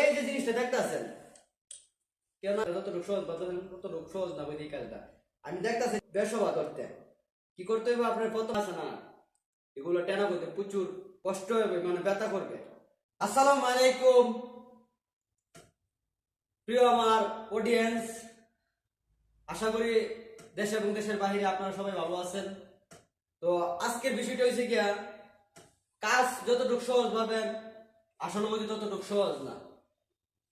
এই যে জিনিসটা দেখতেছেন? কেন যতটুকু সহজ বা ততটুকু সহজ না বই কাজটা। আমি দেখতেছি বেসবা করতে। কি করতে হবে আপনার প্রথম আছে না? এগুলো টেনা করতে প্রচুর কষ্ট হবে মানে ব্যথা করবে। আসসালামু আলাইকুম। প্রিয় আমার অডিয়েন্স আশা করি দেশ এবং দেশের বাইরে আপনারা সবাই ভালো আছেন। তো আজকের বিষয়টা হয়েছে গিয়া, কাজ যতটুকু সহজ ভাবেন, আসলে ততটুকু সহজ না।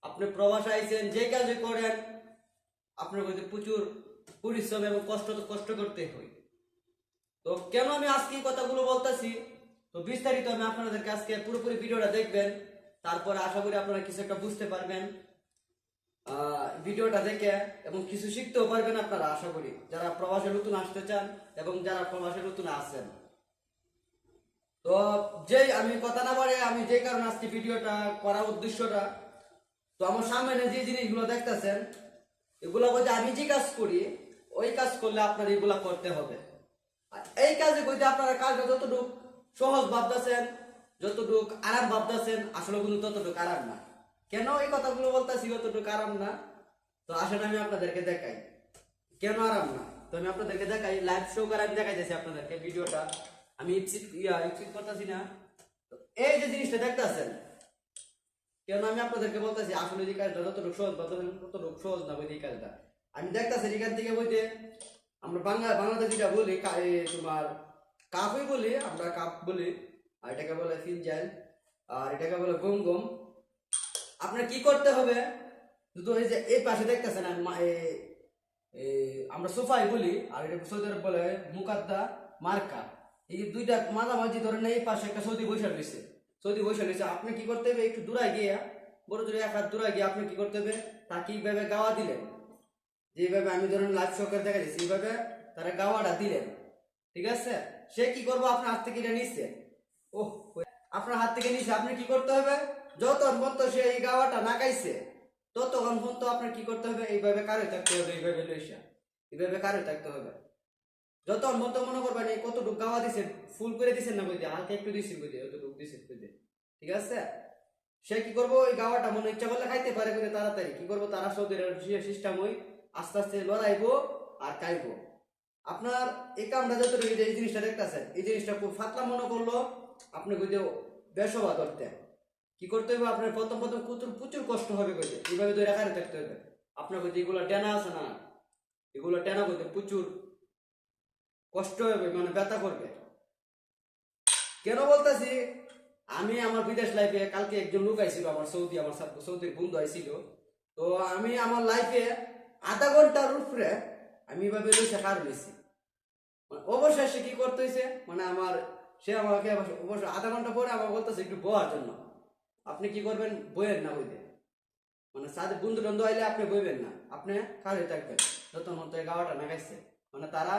আপনি প্রবাস আইছেন, যে কাজে করেন, আপনার মধ্যে প্রচুর পরিশ্রম এবং কষ্ট তো কষ্ট করতে হয়। তো কেন আমি আজকে কথাগুলো বলতেছি? তো বিস্তারিত আমি আপনাদেরকে আজকে পুরোপুরি ভিডিওটা দেখবেন, তারপরে আশা করি আপনারা কিছু একটা বুঝতে পারবেন। ভিডিওটা দেখে এবং কিছু শিখতেও পারবেন আপনারা, আশা করি। যারা প্রবাসে নতুন আসতে চান এবং যারা প্রবাসে নতুন আসছেন তো যেই আমি কথা না বাড়ে আমি যে কারণে আজকে ভিডিওটা করার উদ্দেশ্যটা তো আমার সামনে যে জিনিসগুলো দেখতেছেন, এগুলো বলতে আমি যে কাজ করি, ওই কাজ করলে আপনার এগুলা করতে হবে। আর এই কাজে বলতে আপনারা কাজটা যতটুক সহজ ভাবতেছেন, যতটুক আরাম ভাবতেছেন, আসলে কিন্তু ততটুক আরাম না। কেন এই কথাগুলো বলতেছি যতটুক আরাম না? তো আসলে আমি আপনাদেরকে দেখাই। কেন আরাম না? তো আমি আপনাদেরকে দেখাই লাইভ শো করে আমি দেখাইতেছি আপনাদেরকে ভিডিওটা। আমি ইপসিট ইয়া ইপসিট করতেছি না। এই যে জিনিসটা দেখতেছেন কেন আমি আপনাদেরকে বলতেছি, আসলে এই কাজটা যতটুকু সহজ বা ততটুকু সহজ না এই কাজটা। আমি দেখতেছি এখান থেকে বইতে আমরা বাংলা, বাংলাতে যেটা বলি তোমার কাপই বলি, আমরা কাপ বলি, আর এটাকে বলে ফিনজাইল আর এটাকে বলে গম গম। আপনার কি করতে হবে? শুধু এই যে এই পাশে দেখতেছেন আমরা সোফাই বলি, আর এটা সৌদি আরব বলে মুকাদ্দা মার্কা। এই দুইটা মাঝামাঝি ধরেন এই পাশে একটা সৌদি বৈশাখ রয়েছে। সৌদি বৈশাখ রয়েছে, আপনি কি করতে হবে? একটু দূরায় গিয়ে, বড় জোরে এক হাত দূরায় গিয়ে আপনি কি করতে হবে? তাকে এইভাবে গাওয়া দিলেন। যেভাবে আমি ধরেন লাইভ শোকের দেখা দিচ্ছি এইভাবে তারা গাওয়াটা দিলেন। ঠিক আছে? সে কি করব? আপনার হাত থেকে এটা নিচ্ছে ওহ আপনার হাত থেকে নিচ্ছে আপনি কি করতে হবে? যতক্ষণ পর্যন্ত সে এই গাওয়াটা না গাইছে, ততক্ষণ পর্যন্ত আপনার কি করতে হবে? এইভাবে কারে থাকতে হবে, এইভাবে লইসা। এইভাবে কারে থাকতে হবে। যতক্ষণ পর্যন্ত মনে করবেন এই কতটুকু গাওয়া দিছেন, ফুল করে দিছেন না বইতে হালকা একটু দিছি বইতে ঠিক আছে? সে কি করব? ওই গাওয়াটা মনে ইচ্ছা করলে খাইতে পারে বলে তাড়াতাড়ি। কি করব? তারা সৌদি সিস্টেম ওই আস্তে আস্তে লড়াইবো আর খাইবো। আপনার এই কামটা যতটুকু এই জিনিসটা দেখতেছেন, এই জিনিসটা খুব ফাতলা মনে করল। আপনি কইতে বেসবা ধরতে কি করতে হবে আপনার প্রথম প্রথম প্রচুর প্রচুর কষ্ট হবে কইতে। এইভাবে ধরে রাখারে থাকতে হবে আপনার কইতে এগুলো টেনা আছে না? এগুলো টেনা করতে প্রচুর কষ্ট হবে মানে ব্যথা করবে। কেন বলতেছি? আমি আমার বিদেশ লাইফে কালকে একজন লোক আইছিল, আমার সৌদি, আমার সৌদির বন্ধু আইছিল। তো আমি আমার লাইফে আধা ঘণ্টার উপরে আমি এভাবে লইছে কার লইছি মানে অবশ্যই সে কি করতে হইছে? মানে আমার, সে আমাকে অবশ্যই আধা ঘণ্টা পরে আমার বলতেছে একটু বয়ার জন্য। আপনি কি করবেন? বইয়ের না বইতে। মানে সাথে বন্ধু টন্ধু আইলে আপনি বইবেন না। আপনি কার হয়ে থাকবেন। যত মতো গাওয়াটা না খাইছে মানে তারা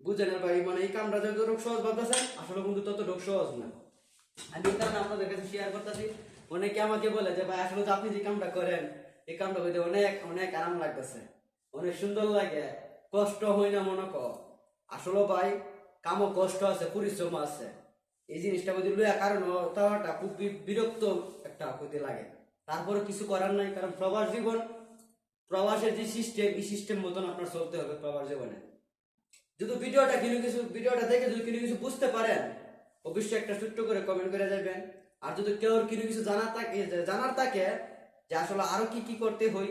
বুঝেন না ভাই মানে এই কামটা যত রোগ সহজ ভাবতেছেন আসলে কিন্তু তত রোগ সহজ না। অনেকে অনেক আরাম লাগতেছে। অনেক সুন্দর লাগে। কষ্ট হয় না এই জিনিসটা কারণ খুব বিরক্ত একটা হতে লাগে। তারপরে কিছু করার নাই, কারণ প্রবাস জীবন, প্রবাসের যে সিস্টেম এই সিস্টেম মতন আপনার চলতে হবে প্রবাস জীবনে। যদি ভিডিওটা কিনে কিছু, ভিডিওটা দেখে যদি কিছু বুঝতে পারেন অবশ্যই একটা ছোট্ট করে কমেন্ট করে যাবেন। আর যদি কেউ কিছু কিছু জানার থাকে জানার থাকে যে আসলে আরও কি কি করতে হই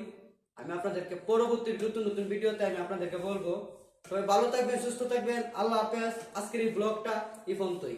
আমি আপনাদেরকে পরবর্তী নতুন নতুন ভিডিওতে আমি আপনাদেরকে বলব। সবাই ভালো থাকবেন, সুস্থ থাকবেন। আল্লাহ হাফেজ। আজকের এই ব্লগটা এই পর্যন্তই।